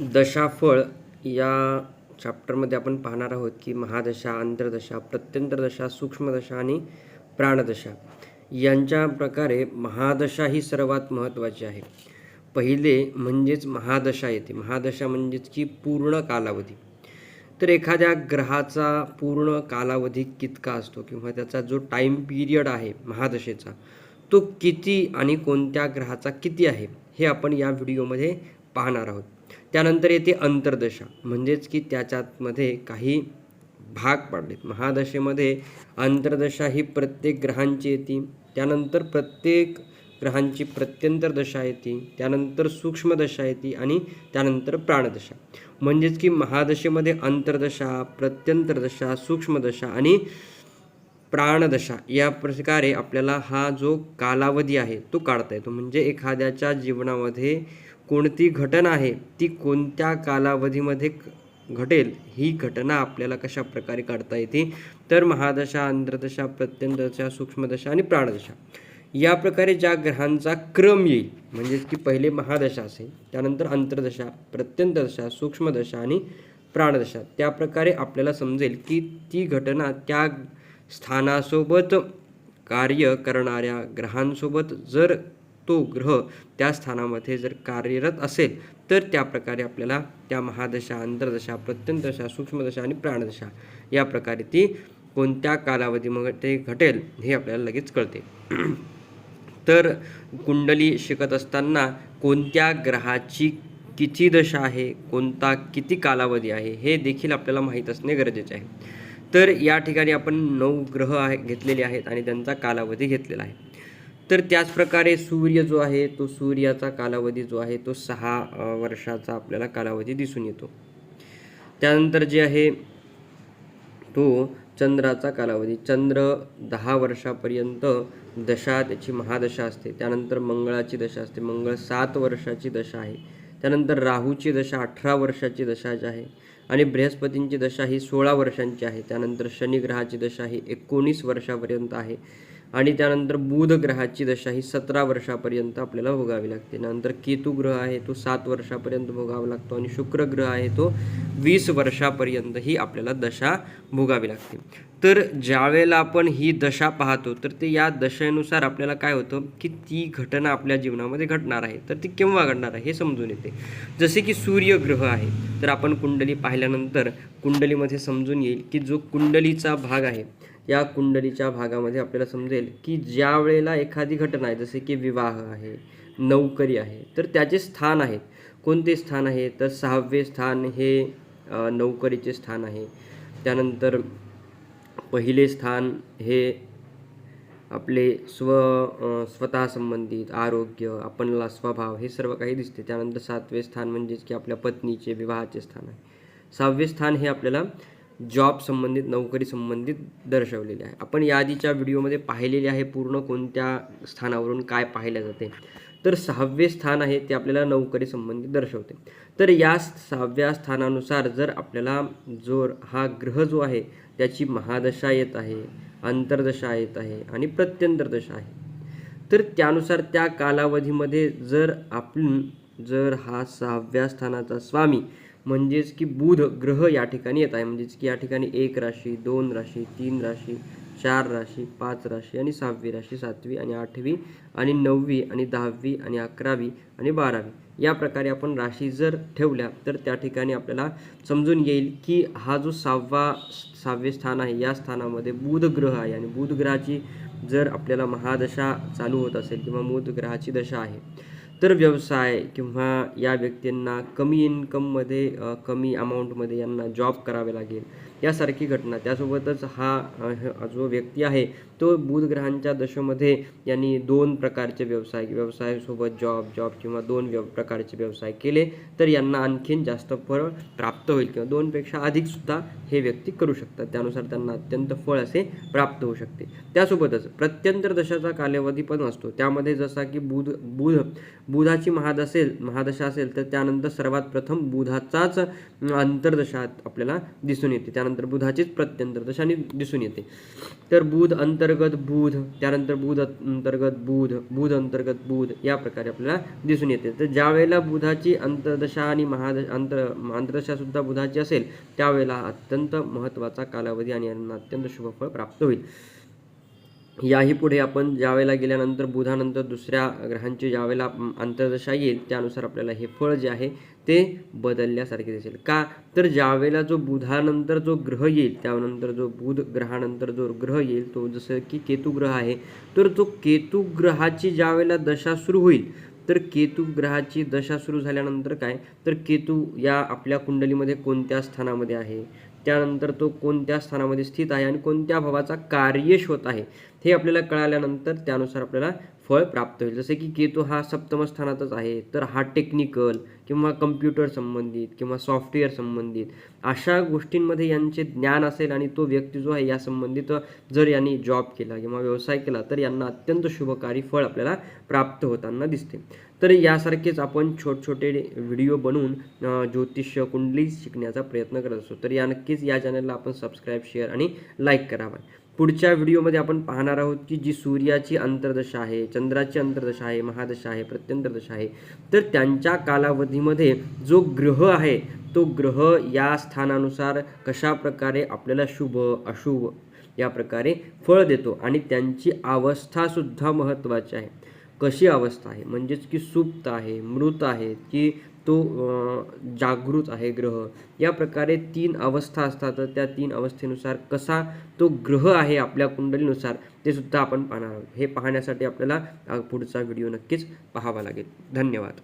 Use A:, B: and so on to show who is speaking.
A: दशाफळ या चॅप्टरमध्ये आपण पाहणार आहोत की महादशा अंतर्दशा प्रत्यंतरदशा सूक्ष्मदशा आणि प्राणदशा. यांच्या प्रकारे महादशा ही सर्वात महत्त्वाची आहे. पहिले म्हणजेच महादशा येते. महादशा म्हणजेच की पूर्ण कालावधी. तर एखाद्या ग्रहाचा पूर्ण कालावधी कितका असतो किंवा त्याचा जो टाईम पिरियड आहे महादशेचा तो किती आणि कोणत्या ग्रहाचा किती आहे हे आपण या व्हिडिओमध्ये पाहणार आहोत. त्यानंतर येते अंतर्दशा. म्हणजेच की त्याच्यातमध्ये काही भाग पाडलेत. महादशेमध्ये अंतर्दशा ही प्रत्येक ग्रहांची येते. त्यानंतर प्रत्येक ग्रहांची प्रत्यंतर दशा येते. त्यानंतर सूक्ष्मदशा येते आणि त्यानंतर प्राणदशा. म्हणजेच की महादशेमध्ये अंतर्दशा प्रत्यंतरदशा सूक्ष्मदशा आणि प्राणदशा या प्रकारे आपल्याला हा जो कालावधी आहे तो काढता येतो. म्हणजे एखाद्याच्या जीवनामध्ये कोणती घटना आहे ती कोणत्या कालावधीमध्ये घटेल ही घटना आपल्याला कशा प्रकारे काढता येते? तर महादशा अंध्रदशा प्रत्यंतदशा सूक्ष्मदशा आणि प्राणदशा. या प्रकारे ज्या ग्रहांचा क्रम येईल म्हणजेच की पहिले महादशा असेल त्यानंतर अंतर्दशा प्रत्यंतदशा सूक्ष्मदशा आणि प्राणदशा त्या प्रकारे आपल्याला समजेल की ती घटना त्या स्थानासोबत कार्य करणाऱ्या ग्रहांसोबत जर तो ग्रह त्या स्थानामध्ये जर कार्यरत असेल तर त्या प्रकारे आपल्याला त्या महादशा अंतर्दशा प्रत्यंतदशा सूक्ष्मदशा आणि प्राणदशा या प्रकारे ती कोणत्या कालावधीमध्ये ते घटेल हे आपल्याला लगेच कळते. तर कुंडली शिकत असताना कोणत्या ग्रहाची किती दशा आहे कोणता किती कालावधी आहे हे देखील आपल्याला माहीत असणे गरजेचे आहे. तर या ठिकाणी आपण नऊ ग्रह आहे घेतलेले आहेत आणि त्यांचा कालावधी घेतलेला आहे. तर त्याचप्रकारे सूर्य जो आहे तो सूर्याचा कालावधी जो आहे तो सहा वर्षाचा आपल्याला कालावधी दिसून येतो. त्यानंतर जे आहे तो चंद्राचा कालावधी चंद्र दहा वर्षापर्यंत दशा त्याची महादशा असते. त्यानंतर मंगळाची दशा असते. मंगळ सात वर्षाची दशा आहे. त्यानंतर राहूची दशा अठरा वर्षाची दशा जी आहे आणि बृहस्पतींची दशा ही सोळा वर्षांची आहे. त्यानंतर शनी ग्रहाची दशा ही एकोणीस वर्षापर्यंत आहे. आणि त्यानंतर बुध ग्रहाची दशा ही सतरा वर्षापर्यंत आपल्याला भोगावी लागते. नंतर केतू ग्रह आहे तो सात वर्षापर्यंत भोगावा लागतो आणि शुक्र ग्रह आहे तो वीस वर्षापर्यंत ही आपल्याला दशा भोगावी लागते. तर ज्यावेळेला आपण ही दशा पाहतो तर ते या दशेनुसार आपल्याला काय होतं की ती घटना आपल्या जीवनामध्ये घडणार आहे. तर ती केव्हा घडणार आहे हे समजून येते. जसे की सूर्यग्रह आहे तर आपण कुंडली पाहिल्यानंतर कुंडलीमध्ये समजून येईल की जो कुंडलीचा भाग आहे या कुंडलीच्या भागामध्ये आपल्याला समजेल की ज्या वेळेला एखादी घटना आहे जसे की विवाह आहे नोकरी आहे तर त्याचे स्थान आहेत कोणते स्थान आहे? तर सहावे स्थान हे नौकरीचे नोकरीचे स्थान आहे. त्यानंतर पहिले स्थान हे आपले स्व स्वतः संबंधित आरोग्य आपणला स्वभाव हे सर्व काही दिसते. त्यानंतर सातवे स्थान म्हणजेच की आपल्या पत्नीचे विवाहाचे स्थान आहे. सहावे स्थान हे आपल्याला जॉब संबंधित नोकरी संबंधित दर्शवलेले आहे. आपण याआधीच्या व्हिडिओमध्ये पाहिलेले आहे पूर्ण कोणत्या स्थानावरून काय पाहिले जाते. तर सहावे स्थान आहे ते आपल्याला नोकरी संबंधित दर्शवते. तर या सहाव्या स्थानानुसार जर आपल्याला जो हा ग्रह जो आहे त्याची महादशा येत आहे अंतर्दशा येत आहे आणि प्रत्यंतर दशा आहे. तर त्यानुसार त्या कालावधीमध्ये जर आपण जर हा सहाव्या स्थानाचा स्वामी म्हणजेच की बुध ग्रह या ठिकाणी येत आहे. म्हणजेच की या ठिकाणी एक राशी दोन राशी तीन राशी चार राशी पाच राशी आणि सहावी राशी सातवी आणि आठवी आणि नववी आणि दहावी आणि अकरावी आणि बारावी. या प्रकारे आपण राशी जर ठेवल्या तर त्या ठिकाणी आपल्याला समजून येईल की हा जो सहावा सहावे स्थान आहे या स्थानामध्ये बुध ग्रह आहे आणि बुध ग्रहाची जर आपल्याला महादशा चालू होत असेल किंवा बुध ग्रहाची दशा आहे तर व्यवसाय किंवा या व्यक्तींना कमी इन्कममध्ये कमी अमाऊंटमध्ये यांना जॉब करावे लागेल. यासारखी घटना. त्यासोबतच हा जो व्यक्ती आहे तो बुध ग्रहांच्या दशेमध्ये यांनी दोन प्रकारचे व्यवसाय व्यवसायासोबत जॉब जॉब किंवा दोन व्यव प्रकारचे व्यवसाय केले तर यांना आणखीन जास्त फळ प्राप्त होईल किंवा दोनपेक्षा अधिक सुद्धा हे व्यक्ती करू शकतात. त्यानुसार त्यांना अत्यंत फळ असे प्राप्त होऊ शकते. त्यासोबतच प्रत्यंतर दशाचा कालावधी पण असतो. त्यामध्ये जसा की बुध बुध बुधाची महाद असेल महादशा असेल तर त्यानंतर सर्वात प्रथम बुधाचाच अंतर्दशा आपल्याला दिसून येते. त्यानंतर त्यानंतर बुधाचीच प्रत्यंतर दशाने दिसून येते. तर बुध अंतर्गत बुध त्यानंतर बुध अंतर्गत बुध बुध अंतर्गत बुध या प्रकारे आपल्याला दिसून येते. तर ज्या वेळेला बुधाची अंतर्दशा आणि महादशा अंतर अंतर्दशासुद्धा बुधाची असेल त्यावेळेला अत्यंत महत्त्वाचा कालावधी आणि यांना अत्यंत शुभफळ प्राप्त होईल. याही पुढे आपण ज्यावेळेला गेल्यानंतर बुधानंतर दुसऱ्या ग्रहांची ज्यावेळेला अंतर्दशा येईल त्यानुसार आपल्याला हे फळ जे आहे ते बदलल्यासारखे दिसेल. का? तर ज्यावेळेला जो बुधानंतर जो ग्रह येईल त्यानंतर जो बुध ग्रहानंतर जो ग्रह येईल तो जसं की केतू ग्रह आहे तर तो केतू ग्रहाची ज्यावेळेला दशा सुरू होईल तर केतू ग्रहाची दशा सुरू झाल्यानंतर काय? तर केतू या आपल्या कुंडलीमध्ये कोणत्या स्थानामध्ये आहे? त्यानंतर तो कोणत्या स्थानामध्ये स्थित आहे आणि कोणत्या भावाचा कार्यश होत आहे हे आपल्याला कळाल्यानंतर त्यानुसार आपल्याला फळ प्राप्त होईल. जसे की केतू हा सप्तम स्थानातच आहे तर हा टेक्निकल किंवा कम्प्युटर संबंधित किंवा सॉफ्टवेअर संबंधित अशा गोष्टींमध्ये यांचे ज्ञान असेल आणि तो व्यक्ती जो आहे या संबंधित जर यांनी जॉब केला किंवा व्यवसाय केला तर यांना अत्यंत शुभकारी फळ आपल्याला प्राप्त होताना दिसते. तर यासारखेच आपण छोट छोटे व्हिडिओ बनवून ज्योतिष कुंडली शिकण्याचा प्रयत्न करत असतो. तर या नक्कीच या चॅनलला आपण सबस्क्राईब शेअर आणि लाईक करावा. पुढच्या व्हिडिओमध्ये आपण पाहणार आहोत की जी सूर्याची अंतर्दशा आहे चंद्राची अंतर्दशा आहे महादशा आहे प्रत्यंतरदशा आहे तर त्यांच्या कालावधीमध्ये जो ग्रह आहे तो ग्रह या स्थानानुसार कशा प्रकारे आपल्याला शुभ अशुभ या प्रकारे फळ देतो आणि त्यांची अवस्थासुद्धा महत्त्वाची आहे. कशी अवस्था आहे? म्हणजेच की सुप्त आहे मृत आहे की तो जागृत आहे ग्रह. या प्रकारे तीन अवस्था असतात. तर त्या तीन अवस्थेनुसार कसा तो ग्रह आहे आपल्या कुंडलीनुसार ते सुद्धा आपण पाहणार आहोत. हे पाहण्यासाठी आपल्याला पुढचा व्हिडिओ नक्कीच पाहावा लागेल. धन्यवाद.